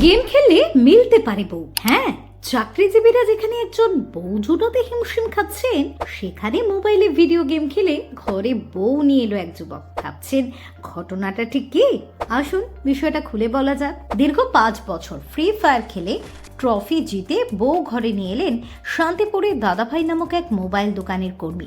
Game খেললে মিলতে পারে বউ। হ্যাঁ চাকরিজীবীরা যেখানে একজন বউ জুটাতে হিমশিম খাচ্ছেন, সেখানে মোবাইলে ভিডিও গেম খেলে ঘরে বউ নিয়ে এলো এক যুবক। ভাবছেন, ঘটনাটা ঠিক কি? আসুন, বিষয়টা খুলে বলা যাক। দীর্ঘ পাঁচ বছর ফ্রি ফায়ার খেলে ট্রফি জিতে বউ ঘরে নিয়ে এলেন শান্তিপুরের দাদাভাই নামক এক মোবাইল দোকানের কর্মী।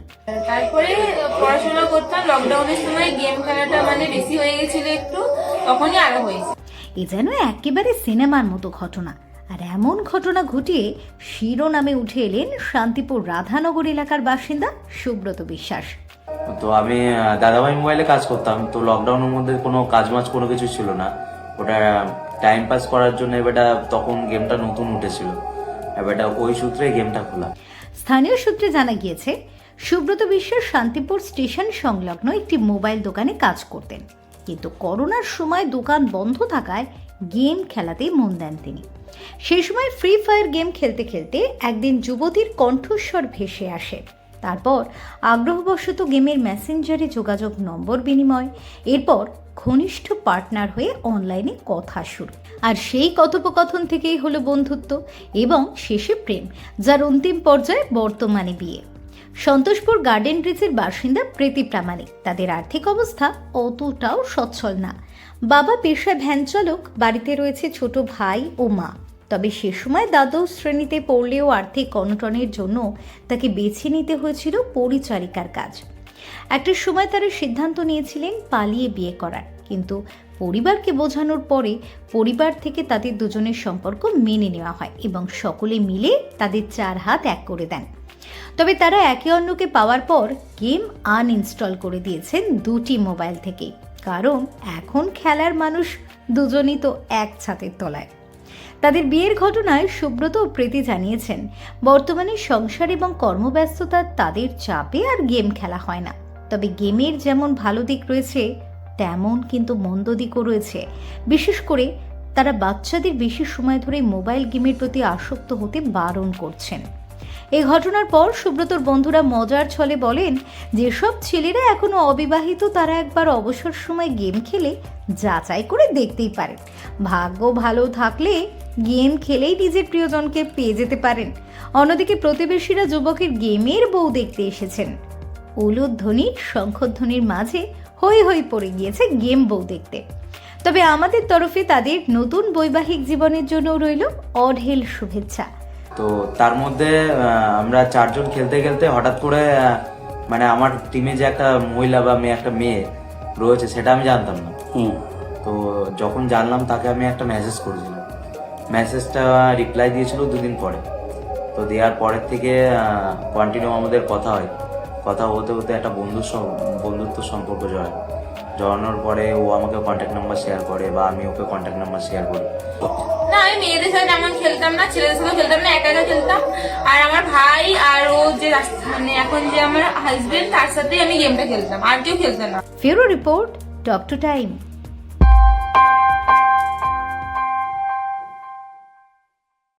তারপরে পড়াশোনা করতাম লকডাউনের সময় গেম খেলাটা মানে বেশি হয়ে গেছিল একটু, তখনই আরও হয়েছে। এ যেন একেবারে সিনেমার মতো ঘটনা। আর এমন ঘটনা ঘটিয়ে শিরোনামে উঠে এলেন শান্তিপুর রাধানগর এলাকার বাসিন্দা সুব্রত বিশ্বাস। তো আমি দাদাভাই মোবাইলে কাজ করতাম তো লকডাউনের মধ্যে কোনো কাজ মাজ কোনো কিছু ছিল না। ওটা টাইম পাস করার জন্য এবারটা তখন গেমটা নতুন উঠেছিল। এবারটা ওই সূত্রে গেমটা খোলা। স্থানীয় সূত্রে জানা গিয়েছে সুব্রত বিশ্বাস শান্তিপুর স্টেশন সংলগ্ন একটি মোবাইল দোকানে কাজ করতেন। করোনার সময় দোকান বন্ধ থাকায় গেম খেলাতেই মন দেন তিনি। সেই সময় ফ্রি ফায়ার গেম খেলতে খেলতে একদিন যুবতীর কণ্ঠস্বর ভেসে আসে। তারপর আগ্রহবশত গেমের মেসেঞ্জারে যোগাযোগ নম্বর বিনিময়, এরপর ঘনিষ্ঠ পার্টনার হয়ে অনলাইনে কথা শুরু। আর সেই কথোপকথন থেকেই হলো বন্ধুত্ব এবং শেষে প্রেম, যার অন্তিম পর্যায়ে বর্তমানে বিয়ে। সন্তোষপুর গার্ডেন ব্রিজের বাসিন্দা প্রীতি প্রামাণিক। তাদের আর্থিক অবস্থা অতটাও সচ্ছল না। বাবা পেশায় ভ্যান চালক, বাড়িতে রয়েছে ছোট ভাই ও মা। তবে সে সময় দ্বাদশ শ্রেণীতে পড়লেও আর্থিক অনটনের জন্য তাকে বেছে নিতে হয়েছিল পরিচারিকার কাজ। একটা সময় তারা সিদ্ধান্ত নিয়েছিলেন পালিয়ে বিয়ে করার। কিন্তু পরিবারকে বোঝানোর পরে পরিবার থেকে তাদের দুজনের সম্পর্ক মেনে নেওয়া হয় এবং সকলে মিলে তাদের চার হাত এক করে দেন। তবে তারা একে অন্যকে পাওয়ার পর গেম আনইনস্টল করে দিয়েছেন দুটি মোবাইল থেকে কারণ এখন খেলার মানুষ দুজনই তো এক ছাতের তলায়। তাদের বিয়ের ঘটনায় সুব্রত ও প্রীতি জানিয়েছেন, বর্তমানে সংসার এবং কর্মব্যস্ততা তাদের চাপে আর গেম খেলা হয় না। তবে গেমের যেমন ভালো দিক রয়েছে, তেমন কিন্তু মন্দ দিকও রয়েছে। বিশেষ করে তারা বাচ্চাদের বেশি সময় ধরে মোবাইল গেমের প্রতি আসক্ত হতে বারণ করছেন। এই ঘটনার পর সুব্রতর বন্ধুরা মজার ছলে বলেন, যেসব ছেলেরা এখনও অবিবাহিত, তারা একবার অবসর সময় গেম খেলে, যাচাই করে দেখতেই পারেন। ভাগ্য ভালো থাকলে গেম খেলেই নিজের প্রিয়জনকে পেয়ে যেতে পারেন। অন্যদিকে প্রতিবেশীরা যুবকের গেমের বউ দেখতে এসেছেন। উলুধ্বনি শঙ্খধ্বনির মাঝে হই হই পড়ে গিয়েছে গেম বউ দেখতে। তবে আমাদের তরফে তাদের নতুন বৈবাহিক জীবনের জন্য রইল অঢেল শুভেচ্ছা। তো তার মধ্যে আমরা চারজন খেলতে খেলতে হঠাৎ করে মানে আমার টিমে যে একটা মহিলা বা মেয়ে একটা মেয়ে রয়েছে সেটা আমি জানতাম না। তো যখন জানলাম তাকে আমি একটা মেসেজ করেছিলাম। মেসেজটা রিপ্লাই দিয়েছিল দুদিন পরে। তো দেওয়ার পরের থেকে কন্টিনিউ আমাদের কথা হয়। কথা হতে হতে একটা বন্ধু বন্ধুত্ব সম্পর্ক জয় জড়ানোর পরে ও আমাকে কন্ট্যাক্ট নাম্বার শেয়ার করে বা আমি ওকে কন্ট্যাক্ট নাম্বার শেয়ার করি। না আমি মেয়েদের সাথে তেমন খেলতাম না ছেলেদের সাথে খেলতাম না একা একা খেলতাম। আর আমার ভাই আর ও যে মানে এখন যে আমার হাজবেন্ড তার সাথেই আমি গেমটা খেলতাম আর কেউ খেলতাম না। ফিরো রিপোর্ট টক টু টাইম